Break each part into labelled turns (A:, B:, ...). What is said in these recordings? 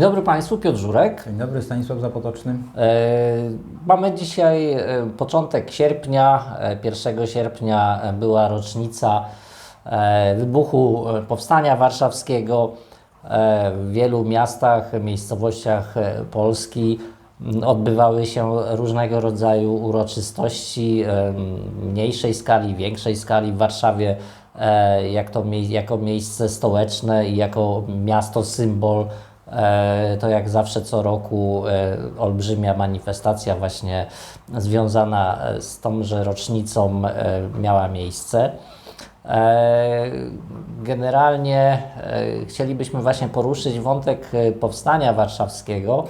A: Dzień dobry Państwu, Piotr Żurek.
B: Dzień dobry, Stanisław Zapotoczny.
A: E, mamy dzisiaj e, początek sierpnia. E, 1 sierpnia e, była rocznica wybuchu Powstania Warszawskiego. W wielu miastach, miejscowościach Polski m, odbywały się różnego rodzaju uroczystości mniejszej skali, większej skali w Warszawie. Jak to, jako miejsce stołeczne i jako miasto symbol To jak zawsze co roku e, olbrzymia manifestacja właśnie związana e, z tąże rocznicą e, miała miejsce. E, Generalnie e, chcielibyśmy właśnie poruszyć wątek e, powstania warszawskiego,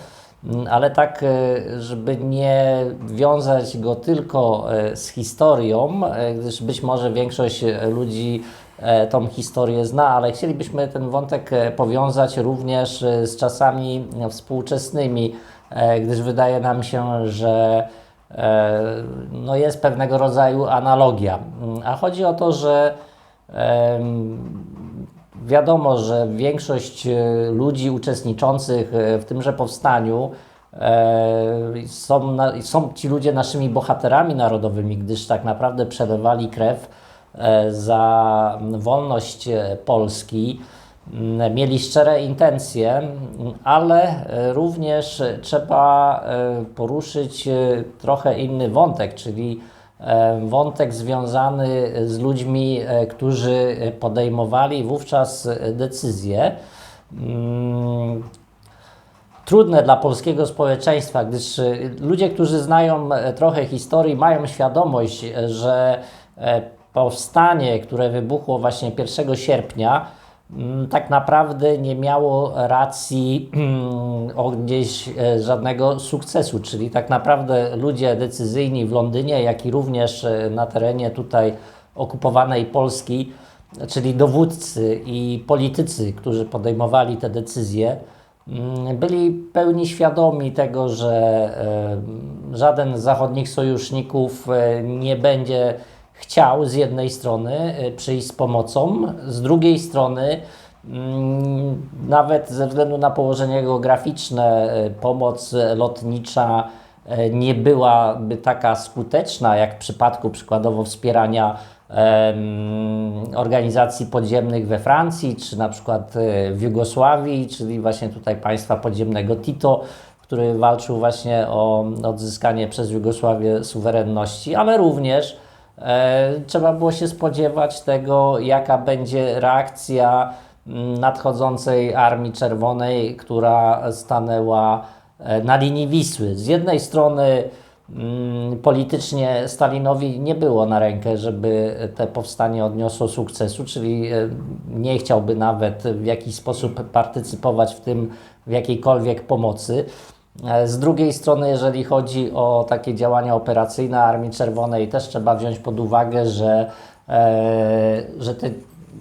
A: m, ale tak, e, żeby nie wiązać go tylko e, z historią, e, gdyż być może większość e, ludzi e, tą historię zna, ale chcielibyśmy ten wątek e, powiązać również e, z czasami e, współczesnymi, e, gdyż wydaje nam się, że e, no jest pewnego rodzaju analogia. Mm, A chodzi o to, że wiadomo, że większość e, ludzi uczestniczących e, w tymże powstaniu e, są, są ci ludzie naszymi bohaterami narodowymi, gdyż tak naprawdę przelewali krew e, za wolność e, Polski. Mm, Mieli szczere intencje, ale e, również e, trzeba e, poruszyć e, trochę inny wątek, czyli e, wątek związany z ludźmi, e, którzy podejmowali wówczas e, decyzje. Mm, trudne dla polskiego społeczeństwa, gdyż e, ludzie, którzy znają e, trochę historii, mają świadomość, e, że e, powstanie, które wybuchło właśnie 1 sierpnia, mm, tak naprawdę nie miało racji mm, odnieść e, żadnego sukcesu, czyli tak naprawdę ludzie decyzyjni w Londynie, jak i również e, na terenie tutaj okupowanej Polski, czyli dowódcy i politycy, którzy podejmowali te decyzje, mm, byli pełni świadomi tego, że e, żaden z zachodnich sojuszników nie będzie chciał z jednej strony e, przyjść z pomocą, z drugiej strony mm, nawet ze względu na położenie geograficzne e, pomoc lotnicza e, nie byłaby taka skuteczna jak w przypadku przykładowo wspierania organizacji podziemnych we Francji, czy na przykład w Jugosławii, czyli właśnie tutaj państwa podziemnego Tito, który walczył właśnie o odzyskanie przez Jugosławię suwerenności, ale również trzeba było się spodziewać tego, jaka będzie reakcja mm, nadchodzącej Armii Czerwonej, która stanęła e, na linii Wisły. Z jednej strony mm, politycznie Stalinowi nie było na rękę, żeby te powstanie odniosło sukcesu, czyli e, nie chciałby nawet w jakiś sposób partycypować w tym w jakiejkolwiek pomocy. E, Z drugiej strony, jeżeli chodzi o takie działania operacyjne Armii Czerwonej, też trzeba wziąć pod uwagę, że, e, że te,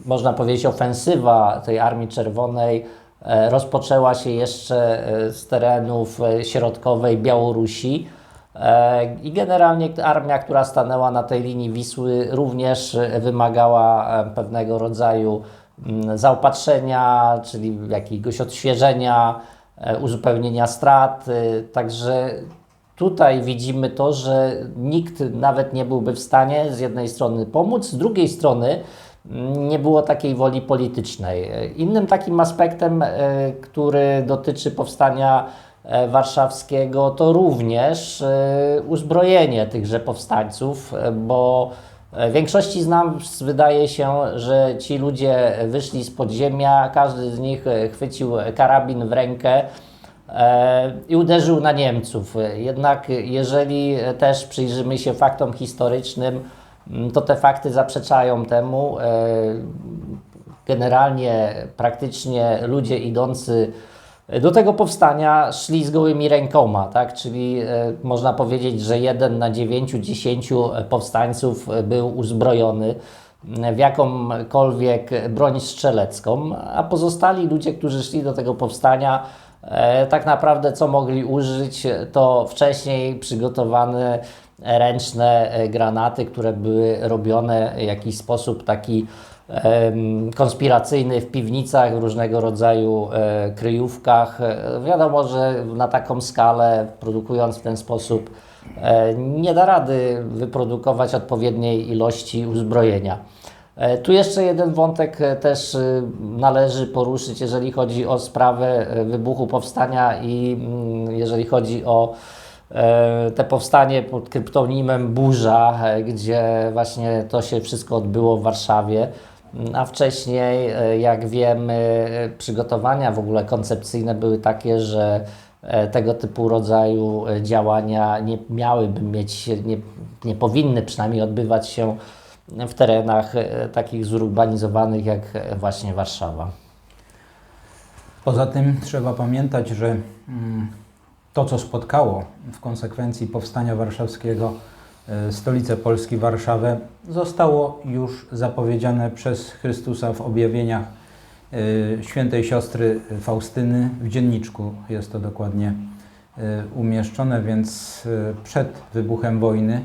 A: można powiedzieć, ofensywa tej Armii Czerwonej e, rozpoczęła się jeszcze z terenów środkowej Białorusi. I generalnie armia, która stanęła na tej linii Wisły, również wymagała pewnego rodzaju mm, zaopatrzenia, czyli jakiegoś odświeżenia, uzupełnienia strat. e, Także tutaj widzimy to, że nikt nawet nie byłby w stanie z jednej strony pomóc, z drugiej strony mm, nie było takiej woli politycznej. E, Innym takim aspektem, e, który dotyczy powstania e, warszawskiego, to również e, uzbrojenie tychże powstańców, e, bo e, większości z nas wydaje się, że ci ludzie wyszli z podziemia, każdy z nich e, chwycił karabin w rękę e, i uderzył na Niemców. Jednak jeżeli też przyjrzymy się faktom historycznym, to te fakty zaprzeczają temu. Generalnie praktycznie ludzie idący do tego powstania szli z gołymi rękoma, tak? czyli e, można powiedzieć, że jeden na dziewięciu, dziesięciu powstańców był uzbrojony w jakąkolwiek broń strzelecką, a pozostali ludzie, którzy szli do tego powstania, e, tak naprawdę co mogli użyć, to wcześniej przygotowane ręczne e, granaty, które były robione w jakiś sposób taki konspiracyjny w piwnicach, w różnego rodzaju e, kryjówkach. E, Wiadomo, że na taką skalę, produkując w ten sposób, e, nie da rady wyprodukować odpowiedniej ilości uzbrojenia. Tu jeszcze jeden wątek też należy poruszyć, jeżeli chodzi o sprawę wybuchu powstania i mm, jeżeli chodzi o te powstanie pod kryptonimem Burza, gdzie właśnie to się wszystko odbyło w Warszawie. A wcześniej, e, jak wiemy, przygotowania w ogóle koncepcyjne były takie, że e, tego typu rodzaju e, działania nie miałyby mieć, nie, nie powinny przynajmniej odbywać się w terenach takich zurbanizowanych jak właśnie Warszawa.
B: Poza tym trzeba pamiętać, że mm, to, co spotkało w konsekwencji powstania warszawskiego stolicę Polski, Warszawę, zostało już zapowiedziane przez Chrystusa w objawieniach e, świętej siostry Faustyny w dzienniczku. Jest to dokładnie e, umieszczone, więc e, przed wybuchem wojny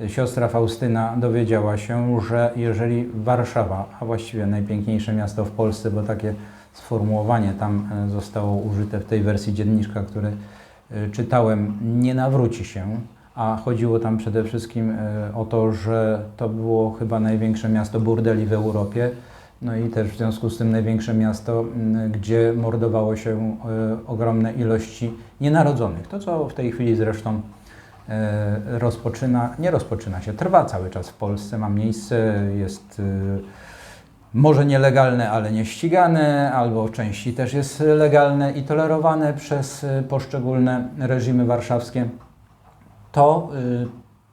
B: e, siostra Faustyna dowiedziała się, że jeżeli Warszawa, a właściwie najpiękniejsze miasto w Polsce, bo takie sformułowanie tam e, zostało użyte w tej wersji dzienniczka, który e, czytałem, nie nawróci się, a chodziło tam przede wszystkim e, o to, że to było chyba największe miasto burdeli w Europie, no i też w związku z tym największe miasto, gdzie mordowało się e, ogromne ilości nienarodzonych. To, co w tej chwili zresztą e, rozpoczyna, nie rozpoczyna się, trwa cały czas w Polsce, ma miejsce, jest może nielegalne, ale nie ścigane, albo w części też jest legalne i tolerowane przez poszczególne reżimy warszawskie. To, y,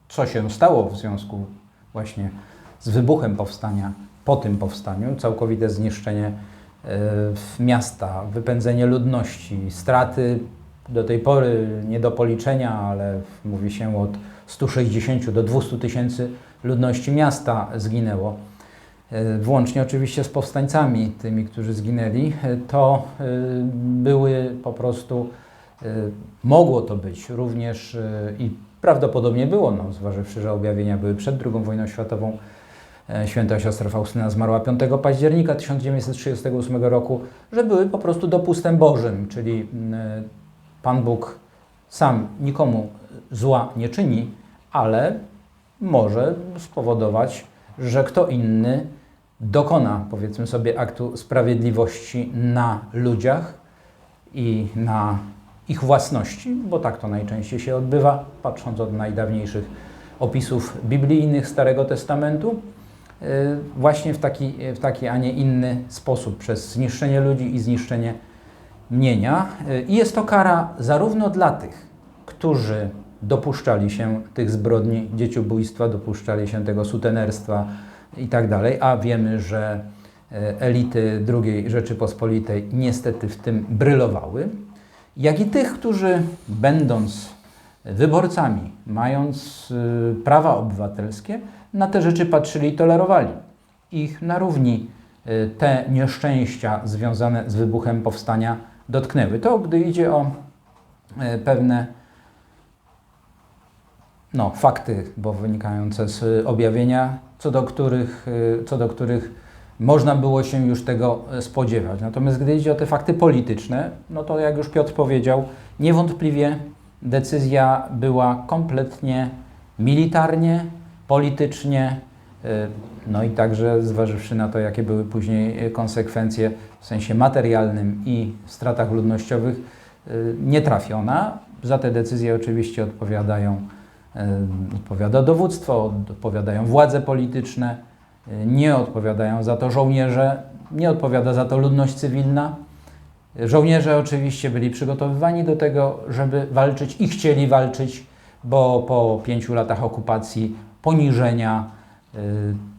B: co się stało w związku właśnie z wybuchem powstania, po tym powstaniu, całkowite zniszczenie y, miasta, wypędzenie ludności, straty do tej pory nie do policzenia, ale mówi się od 160 do 200 tysięcy ludności miasta zginęło. E, włącznie oczywiście z powstańcami, tymi, którzy zginęli, to były po prostu, mogło to być również e, i prawdopodobnie było, no, zważywszy, że objawienia były przed II wojną światową. E, Święta siostra Faustyna zmarła 5 października 1938 roku, że były po prostu dopustem Bożym, czyli mm, Pan Bóg sam nikomu zła nie czyni, ale może spowodować, że kto inny dokona, powiedzmy sobie, aktu sprawiedliwości na ludziach i na ich własności, bo tak to najczęściej się odbywa, patrząc od najdawniejszych opisów biblijnych Starego Testamentu, yy, właśnie w taki, w taki, a nie inny sposób, przez zniszczenie ludzi i zniszczenie mienia. Yy, I jest to kara zarówno dla tych, którzy dopuszczali się tych zbrodni dzieciobójstwa, dopuszczali się tego sutenerstwa i tak dalej, a wiemy, że e, elity II Rzeczypospolitej niestety w tym brylowały, jak i tych, którzy będąc wyborcami, mając y, prawa obywatelskie, na te rzeczy patrzyli i tolerowali. Ich na równi y, te nieszczęścia związane z wybuchem powstania dotknęły. To gdy idzie o y, pewne no, fakty, bo wynikające z objawienia, co do których, co do których można było się już tego e, spodziewać. Natomiast gdy idzie o te fakty polityczne, no to jak już Piotr powiedział, niewątpliwie decyzja była kompletnie militarnie, politycznie, y, no i także zważywszy na to, jakie były później konsekwencje w sensie materialnym i stratach ludnościowych, nietrafiona. Za te decyzje oczywiście odpowiadają E, odpowiada dowództwo, odpowiadają władze polityczne, e, nie odpowiadają za to żołnierze, nie odpowiada za to ludność cywilna. Żołnierze oczywiście byli przygotowywani do tego, żeby walczyć i chcieli walczyć, bo po pięciu latach okupacji, poniżenia, y,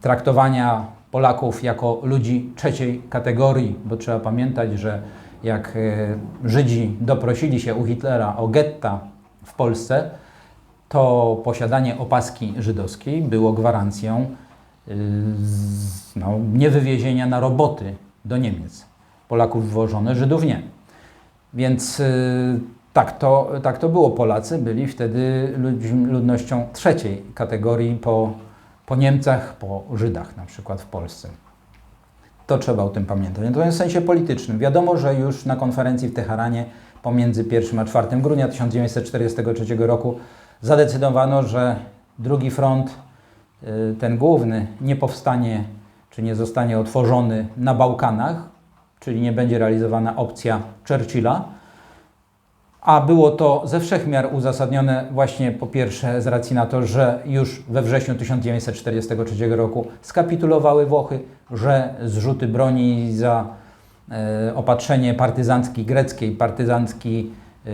B: traktowania Polaków jako ludzi trzeciej kategorii, bo trzeba pamiętać, że jak y, Żydzi doprosili się u Hitlera o getta w Polsce, to posiadanie opaski żydowskiej było gwarancją no, niewywiezienia na roboty do Niemiec. Polaków wwożono, Żydów nie. Więc y, tak to, tak to było. Polacy byli wtedy ludnością trzeciej kategorii po, po Niemcach, po Żydach na przykład w Polsce. To trzeba o tym pamiętać. Natomiast w sensie politycznym wiadomo, że już na konferencji w Teheranie pomiędzy 1 a 4 grudnia 1943 roku zadecydowano, że drugi front, ten główny, nie powstanie czy nie zostanie otworzony na Bałkanach, czyli nie będzie realizowana opcja Churchilla, a było to ze wszechmiar uzasadnione właśnie po pierwsze z racji na to, że już we wrześniu 1943 roku skapitulowały Włochy, że zrzuty broni za e, opatrzenie partyzancki greckiej, partyzancki e,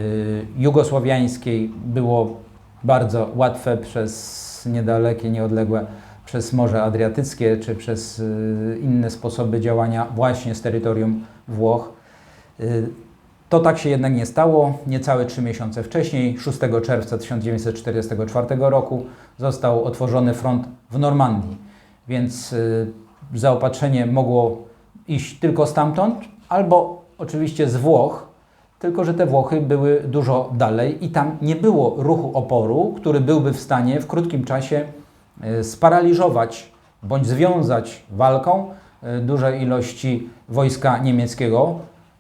B: jugosłowiańskiej było bardzo łatwe przez niedalekie, nieodległe, przez Morze Adriatyckie czy przez e, inne sposoby działania właśnie z terytorium Włoch. E, to tak się jednak nie stało. Niecałe trzy miesiące wcześniej, 6 czerwca 1944 roku, został otworzony front w Normandii, więc y, zaopatrzenie mogło iść tylko stamtąd, albo oczywiście z Włoch, tylko że te Włochy były dużo dalej i tam nie było ruchu oporu, który byłby w stanie w krótkim czasie y, sparaliżować bądź związać walką y, duże ilości wojska niemieckiego,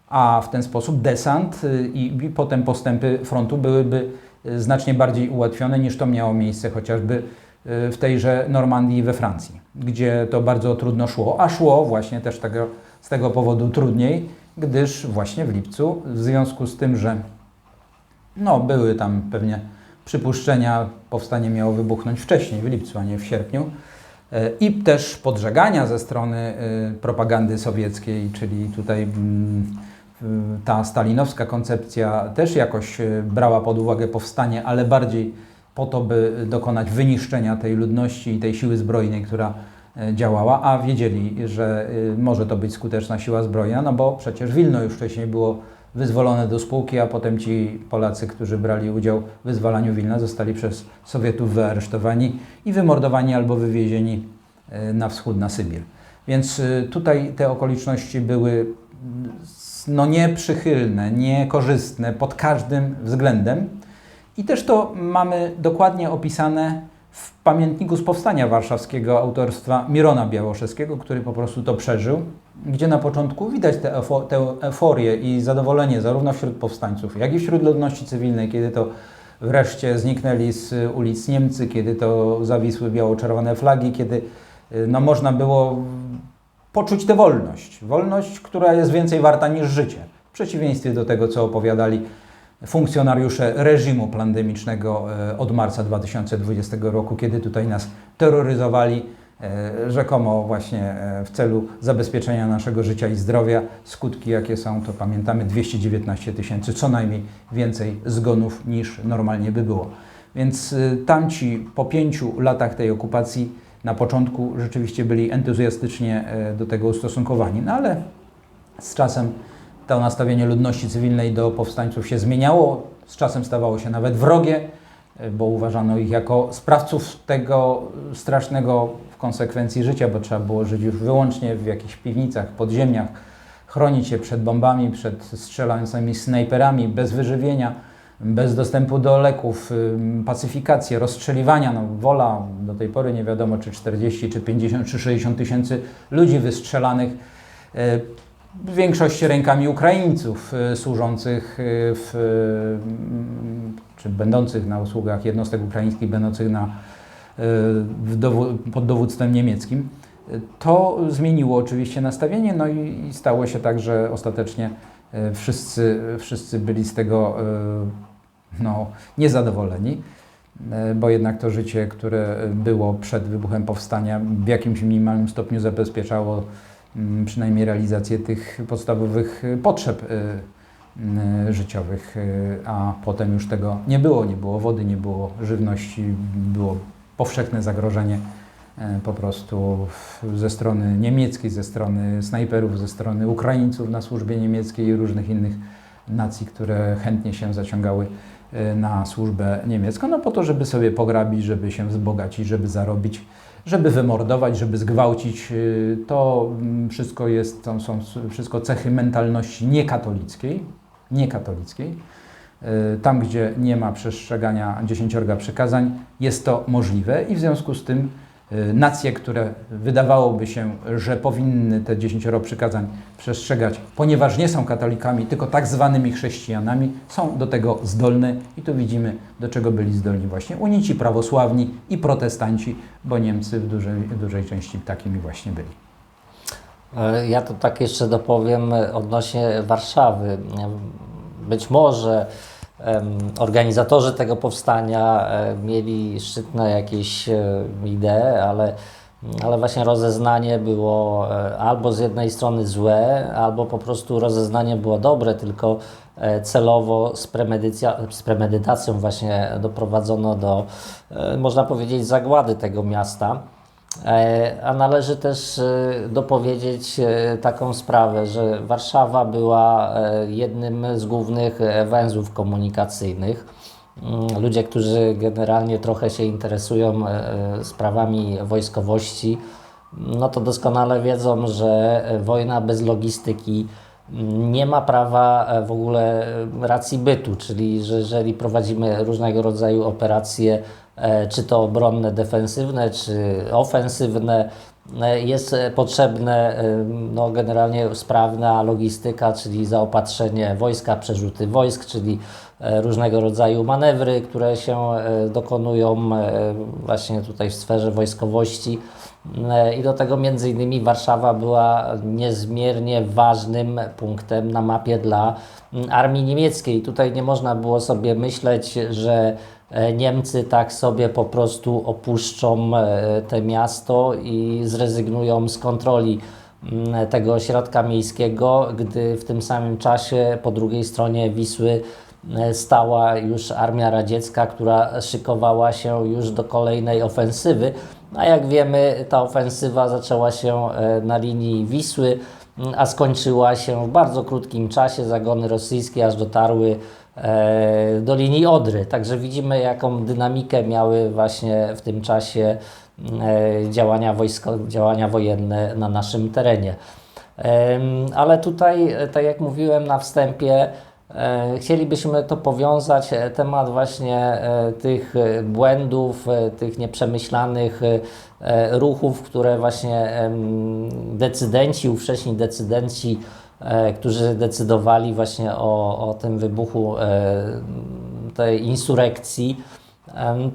B: a w ten sposób desant y, i, i potem postępy frontu byłyby znacznie bardziej ułatwione niż to miało miejsce chociażby w tejże Normandii we Francji, gdzie to bardzo trudno szło, a szło właśnie też tego, z tego powodu trudniej, gdyż właśnie w lipcu, w związku z tym, że no, były tam pewnie przypuszczenia, powstanie miało wybuchnąć wcześniej, w lipcu, a nie w sierpniu, E, i też podżegania ze strony e, propagandy sowieckiej, czyli tutaj mm, ta stalinowska koncepcja też jakoś e, brała pod uwagę powstanie, ale bardziej po to, by dokonać wyniszczenia tej ludności i tej siły zbrojnej, która działała, a wiedzieli, że y, może to być skuteczna siła zbrojna, no bo przecież Wilno już wcześniej było wyzwolone do spółki, a potem ci Polacy, którzy brali udział w wyzwalaniu Wilna, zostali przez Sowietów wyaresztowani i wymordowani albo wywiezieni e, na wschód, na Sybir. Więc y, tutaj te okoliczności były mm, no nieprzychylne, niekorzystne pod każdym względem. I też to mamy dokładnie opisane w pamiętniku z powstania warszawskiego autorstwa Mirona Białoszewskiego, który po prostu to przeżył, gdzie na początku widać tę tę euforię i zadowolenie zarówno wśród powstańców, jak i wśród ludności cywilnej, kiedy to wreszcie zniknęli z ulic Niemcy, kiedy to zawisły biało-czerwone flagi, kiedy y, no, można było poczuć tę wolność. Wolność, która jest więcej warta niż życie. W przeciwieństwie do tego, co opowiadali funkcjonariusze reżimu pandemicznego e, od marca 2020 roku, kiedy tutaj nas terroryzowali e, rzekomo właśnie e, w celu zabezpieczenia naszego życia i zdrowia. Skutki jakie są, to pamiętamy 219 tysięcy, co najmniej więcej zgonów niż normalnie by było. Więc tamci po pięciu latach tej okupacji na początku rzeczywiście byli entuzjastycznie do tego ustosunkowani, no ale z czasem to nastawienie ludności cywilnej do powstańców się zmieniało, z czasem stawało się nawet wrogie, bo uważano ich jako sprawców tego strasznego w konsekwencji życia, bo trzeba było żyć już wyłącznie w jakichś piwnicach, podziemiach, chronić się przed bombami, przed strzelającymi snajperami, bez wyżywienia, bez dostępu do leków, pacyfikację, rozstrzeliwania. No, wola do tej pory nie wiadomo, czy 40, czy 50, czy 60 tysięcy ludzi wystrzelanych. W większości rękami Ukraińców y, służących y, w, y, czy będących na usługach jednostek ukraińskich, będących na, pod dowództwem niemieckim. To zmieniło oczywiście nastawienie, no i, i stało się tak, że ostatecznie wszyscy, wszyscy byli z tego no, niezadowoleni, bo jednak to życie, które było przed wybuchem powstania, w jakimś minimalnym stopniu zabezpieczało mm, przynajmniej realizację tych podstawowych y, potrzeb y, y, życiowych, a potem już tego nie było. Nie było wody, nie było żywności, było powszechne zagrożenie po prostu ze strony niemieckiej, ze strony snajperów, ze strony Ukraińców na służbie niemieckiej i różnych innych nacji, które chętnie się zaciągały na służbę niemiecką, no po to, żeby sobie pograbić, żeby się wzbogacić, żeby zarobić żeby wymordować, żeby zgwałcić, y, to mm, wszystko jest, to są wszystko cechy mentalności niekatolickiej, niekatolickiej. Y, Tam, gdzie nie ma przestrzegania dziesięciorga przykazań, jest to możliwe i w związku z tym nacje, które wydawałoby się, że powinny te dziesięcioro przykazań przestrzegać, ponieważ nie są katolikami, tylko tak zwanymi chrześcijanami, są do tego zdolne i tu widzimy, do czego byli zdolni właśnie unici, prawosławni i protestanci, bo Niemcy w dużej, w dużej części takimi właśnie byli.
A: E, Ja to tak jeszcze dopowiem odnośnie Warszawy. Być może organizatorzy tego powstania e, mieli szczytne jakieś e, idee, ale, ale właśnie rozeznanie było e, albo z jednej strony złe, albo po prostu rozeznanie było dobre, tylko celowo z, z premedytacją właśnie doprowadzono do, można powiedzieć, zagłady tego miasta. E, A należy też e, dopowiedzieć e, taką sprawę, że Warszawa była jednym z głównych węzłów komunikacyjnych. Mm, Ludzie, którzy generalnie trochę się interesują sprawami wojskowości, no to doskonale wiedzą, że wojna bez logistyki mm, nie ma prawa w ogóle racji bytu, czyli że jeżeli prowadzimy różnego rodzaju operacje, czy to obronne, defensywne, czy ofensywne, e, jest e, potrzebne e, no, generalnie sprawna logistyka, czyli zaopatrzenie wojska, przerzuty wojsk, czyli e, różnego rodzaju manewry, które się e, dokonują e, właśnie tutaj w sferze wojskowości. E, I do tego między innymi Warszawa była niezmiernie ważnym punktem na mapie dla mm, armii niemieckiej. Tutaj nie można było sobie myśleć, że e, Niemcy tak sobie po prostu opuszczą e, te miasto i zrezygnują z kontroli mm, tego ośrodka miejskiego, gdy w tym samym czasie po drugiej stronie Wisły stała już armia radziecka, która szykowała się już do kolejnej ofensywy. A jak wiemy, ta ofensywa zaczęła się e, na linii Wisły, a skończyła się w bardzo krótkim czasie. Zagony rosyjskie aż dotarły e, do linii Odry. Także widzimy, jaką dynamikę miały właśnie w tym czasie e, działania, wojsko, działania wojenne na naszym terenie. Ale tutaj, tak jak mówiłem na wstępie, chcielibyśmy to powiązać, e, temat właśnie e, tych e, błędów, e, tych nieprzemyślanych e, e, ruchów, które właśnie decydenci, ówcześni decydenci, e, którzy decydowali właśnie o, o tym wybuchu e, tej insurekcji,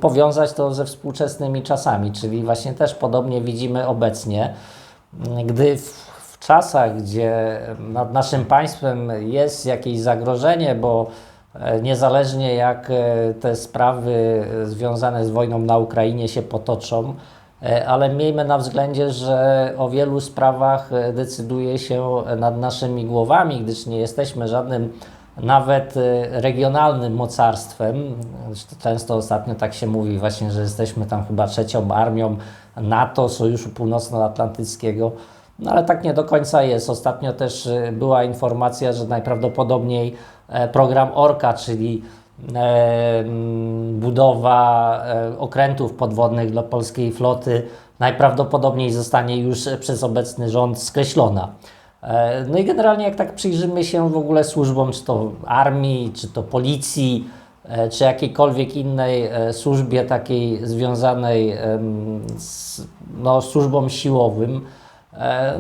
A: powiązać to ze współczesnymi czasami, czyli właśnie też podobnie widzimy obecnie, gdy w, czasach, gdzie nad naszym państwem jest jakieś zagrożenie, bo e, niezależnie jak e, te sprawy e, związane z wojną na Ukrainie się potoczą, ale miejmy na względzie, że o wielu sprawach decyduje się nad naszymi głowami, gdyż nie jesteśmy żadnym nawet regionalnym mocarstwem. Często ostatnio tak się mówi właśnie, że jesteśmy tam chyba trzecią armią NATO, Sojuszu Północnoatlantyckiego. No ale tak nie do końca jest. Ostatnio też e, była informacja, że najprawdopodobniej e, program Orka, czyli e, budowa e, okrętów podwodnych dla polskiej floty, najprawdopodobniej zostanie już przez obecny rząd skreślona. No i generalnie jak tak przyjrzymy się w ogóle służbom, czy to armii, czy to policji, czy jakiejkolwiek innej służbie takiej związanej z no, służbą siłowym,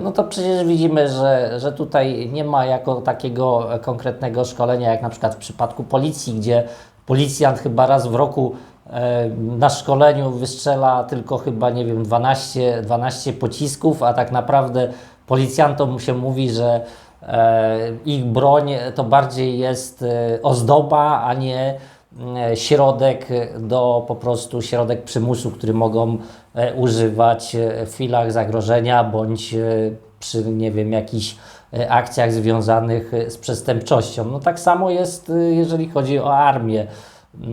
A: no to przecież widzimy, że, że tutaj nie ma jako takiego konkretnego szkolenia, jak na przykład w przypadku policji, gdzie policjant chyba raz w roku e, na szkoleniu wystrzela tylko chyba, nie wiem, 12, 12 pocisków, a tak naprawdę policjantom się mówi, że e, ich broń to bardziej jest e, ozdoba, a nie e, środek do po prostu środek przymusu, który mogą e, używać e, w chwilach zagrożenia bądź e, przy nie wiem jakichś e, akcjach związanych e, z przestępczością. No tak samo jest, e, jeżeli chodzi o armię.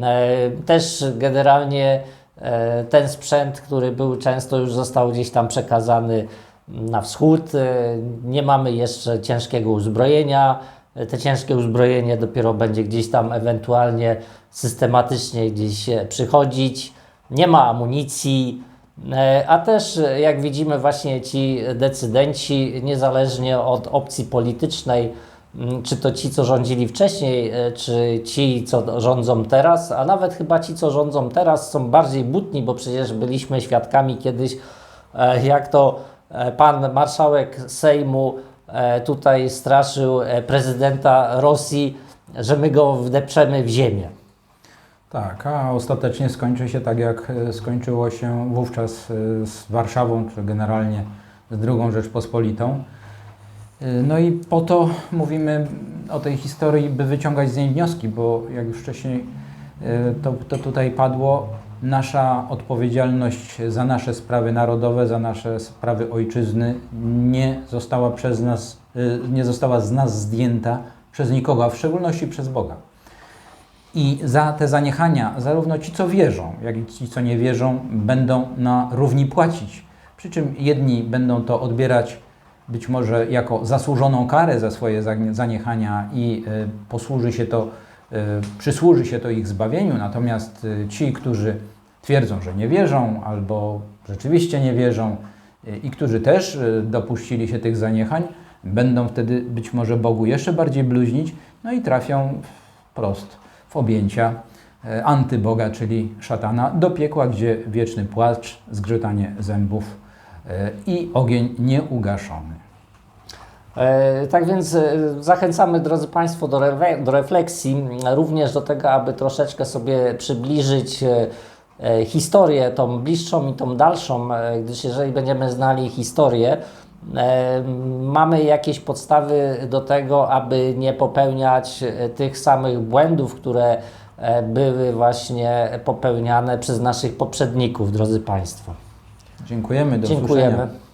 A: E, Też generalnie e, ten sprzęt, który był często już został gdzieś tam przekazany na wschód. E, Nie mamy jeszcze ciężkiego uzbrojenia. E, Te ciężkie uzbrojenie dopiero będzie gdzieś tam ewentualnie systematycznie gdzieś e, przychodzić. Nie ma amunicji. E, A też, e, jak widzimy, właśnie ci decydenci, niezależnie od opcji politycznej, czy to ci, co rządzili wcześniej, e, czy ci, co rządzą teraz, a nawet chyba ci, co rządzą teraz, są bardziej butni, bo przecież byliśmy świadkami kiedyś, jak to pan marszałek Sejmu tutaj straszył prezydenta Rosji, że my go wdepczemy w ziemię.
B: Tak, a ostatecznie skończy się tak, jak e, skończyło się wówczas e, z Warszawą, czy generalnie z II Rzeczpospolitą. E, No i po to mówimy o tej historii, by wyciągać z niej wnioski, bo jak już wcześniej to, to tutaj padło, nasza odpowiedzialność za nasze sprawy narodowe, za nasze sprawy ojczyzny nie została przez nas, nie została z nas zdjęta przez nikogo, a w szczególności przez Boga. I za te zaniechania zarówno ci, co wierzą, jak i ci, co nie wierzą, będą na równi płacić. Przy czym jedni będą to odbierać być może jako zasłużoną karę za swoje zaniechania i y, posłuży się to, y, przysłuży się to ich zbawieniu, natomiast y, ci, którzy twierdzą, że nie wierzą albo rzeczywiście nie wierzą i którzy też dopuścili się tych zaniechań, będą wtedy być może Bogu jeszcze bardziej bluźnić, no i trafią wprost objęcia e, antyboga, czyli szatana, do piekła, gdzie wieczny płacz, zgrzytanie zębów e, i ogień nieugaszony.
A: E, Tak więc zachęcamy, drodzy Państwo, do, rewe- do refleksji, również do tego, aby troszeczkę sobie przybliżyć historię, tą bliższą i tą dalszą, gdyż jeżeli będziemy znali historię, mamy jakieś podstawy do tego, aby nie popełniać e, tych samych błędów, które e, były właśnie popełniania przez naszych poprzedników, drodzy Państwo.
B: Dziękujemy, do
A: Dziękujemy.
B: usłyszenia.